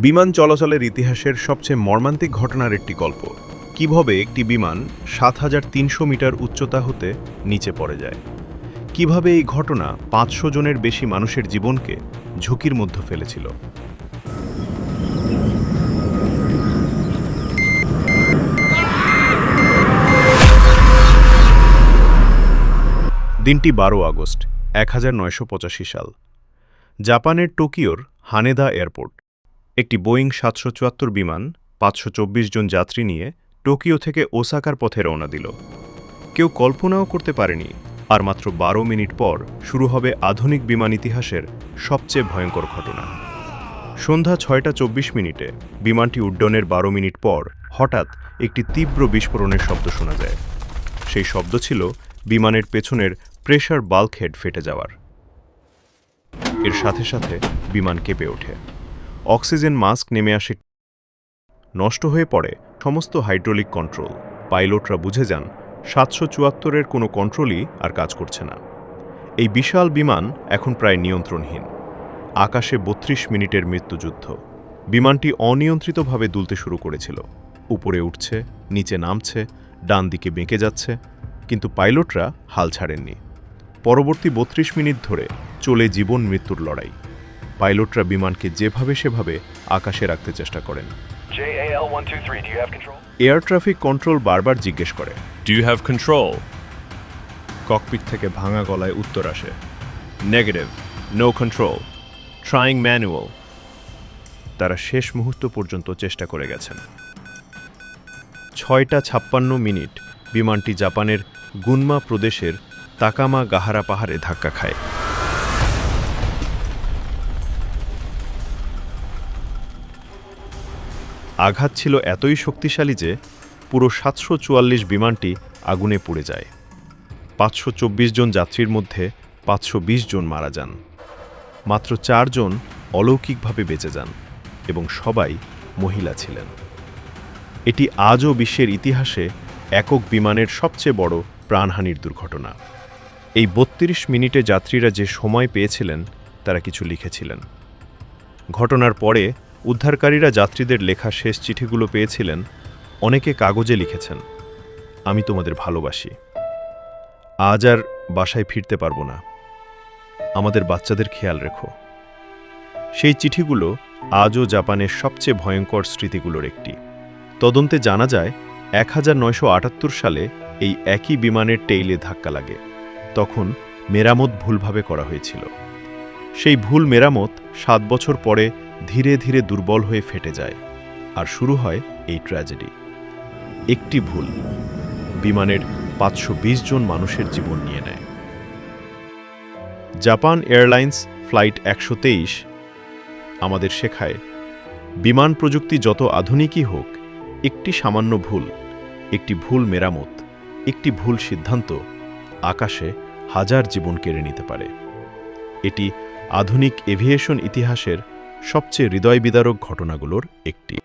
বিমান চলাচলের ইতিহাসের সবচেয়ে মর্মান্তিক ঘটনার একটি গল্প। কীভাবে একটি বিমান সাত হাজার তিনশো মিটার উচ্চতা হতে নিচে পড়ে যায়? কীভাবে এই ঘটনা পাঁচশো জনের বেশি মানুষের জীবনকে ঝুঁকির মধ্যে ফেলেছিল? দিনটি বারো আগস্ট, এক হাজার নয়শো পঁচাশি সাল। জাপানের টোকিওর হানেদা এয়ারপোর্ট। একটি বোয়িং সাতশো চুয়াত্তর বিমান পাঁচশো চব্বিশ জন যাত্রী নিয়ে টোকিও থেকে ওসাকার পথে রওনা দিল। কেউ কল্পনাও করতে পারেনি, আর মাত্র বারো মিনিট পর শুরু হবে আধুনিক বিমান ইতিহাসের সবচেয়ে ভয়ঙ্কর ঘটনা। সন্ধ্যা ছয়টা চব্বিশ মিনিটে বিমানটি উড্ডয়নের বারো মিনিট পর হঠাৎ একটি তীব্র বিস্ফোরণের শব্দ শোনা যায়। সেই শব্দ ছিল বিমানের পেছনের প্রেশার বাল্কহেড ফেটে যাওয়ার। এর সাথে সাথে বিমান কেঁপে ওঠে। অক্সিজেন মাস্ক নেমে আসে। নষ্ট হয়ে পড়ে সমস্ত হাইড্রোলিক কন্ট্রোল। পাইলটরা বুঝে যান, সাতশো চুয়াত্তরের কোনো কন্ট্রোলই আর কাজ করছে না। এই বিশাল বিমান এখন প্রায় নিয়ন্ত্রণহীন। আকাশে বত্রিশ মিনিটের মৃত্যুযুদ্ধ বিমানটি অনিয়ন্ত্রিতভাবে দুলতে শুরু করেছিল। উপরে উঠছে, নিচে নামছে ডান দিকে বেঁকে যাচ্ছে, কিন্তু পাইলটরা হাল ছাড়েননি। পরবর্তী বত্রিশ মিনিট ধরে চলে জীবন মৃত্যুর লড়াই। পাইলটরা বিমানকে যেভাবে সেভাবে আকাশে রাখতে চেষ্টা করেন। JAL 123, do you have control? Air traffic control বারবার জিজ্ঞেস করে। Do you have control? ককপিট থেকে ভাঙা গলায় উত্তর আসে negative no control trying manual তারা শেষ মুহূর্ত পর্যন্ত চেষ্টা করে গেছেন। ছয়টা ছাপ্পান্ন মিনিট বিমানটি জাপানের গুনমা প্রদেশের তাকামা গাহারা পাহাড়ে ধাক্কা খায়। আঘাত ছিল এতই শক্তিশালী যে পুরো সাতশো চুয়াল্লিশ বিমানটি আগুনে পুড়ে যায়। পাঁচশো চব্বিশ জন যাত্রীর মধ্যে পাঁচশো বিশ জন মারা যান। মাত্র চারজন অলৌকিকভাবে বেঁচে যান এবং সবাই মহিলা ছিলেন। এটি আজও বিশ্বের ইতিহাসে একক বিমানের সবচেয়ে বড় প্রাণহানির দুর্ঘটনা। এই বত্রিশ মিনিটে যাত্রীরা যে সময় পেয়েছিলেন, তারা কিছু লিখেছিলেন। ঘটনার পরে উদ্ধারকারীরা যাত্রীদের লেখা শেষ চিঠিগুলো পেয়েছিলেন, অনেকে কাগজে লিখেছেন। আমি তোমাদের ভালোবাসি। আজ আর বাসায় ফিরতে পারব না। আমাদের বাচ্চাদের খেয়াল রেখো। সেই চিঠিগুলো আজও জাপানের সবচেয়ে ভয়ঙ্কর স্মৃতিগুলোর একটি। তদন্তে জানা যায় এক হাজার নয়শো আটাত্তর সালে এই একই বিমানের টেইলে ধাক্কা লাগে। তখন মেরামত ভুলভাবে করা হয়েছিল। সেই ভুল মেরামত সাত বছর পরে ধীরে ধীরে দুর্বল হয়ে ফেটে যায়, আর শুরু হয় এই ট্র্যাজেডি। একটি ভুল বিমানের পাঁচশো বিশ জন মানুষের জীবন নিয়ে নেয়। জাপান এয়ারলাইন্স ফ্লাইট একশো তেইশ আমাদের শেখায়, বিমান প্রযুক্তি যত আধুনিকই হোক, একটি সামান্য ভুল, একটি ভুল মেরামত, একটি ভুল সিদ্ধান্ত আকাশে হাজার জীবন কেড়ে নিতে পারে। এটি আধুনিক এভিয়েশন ইতিহাসের সবচেয়ে হৃদয় বিদারক ঘটনাগুলোর একটি।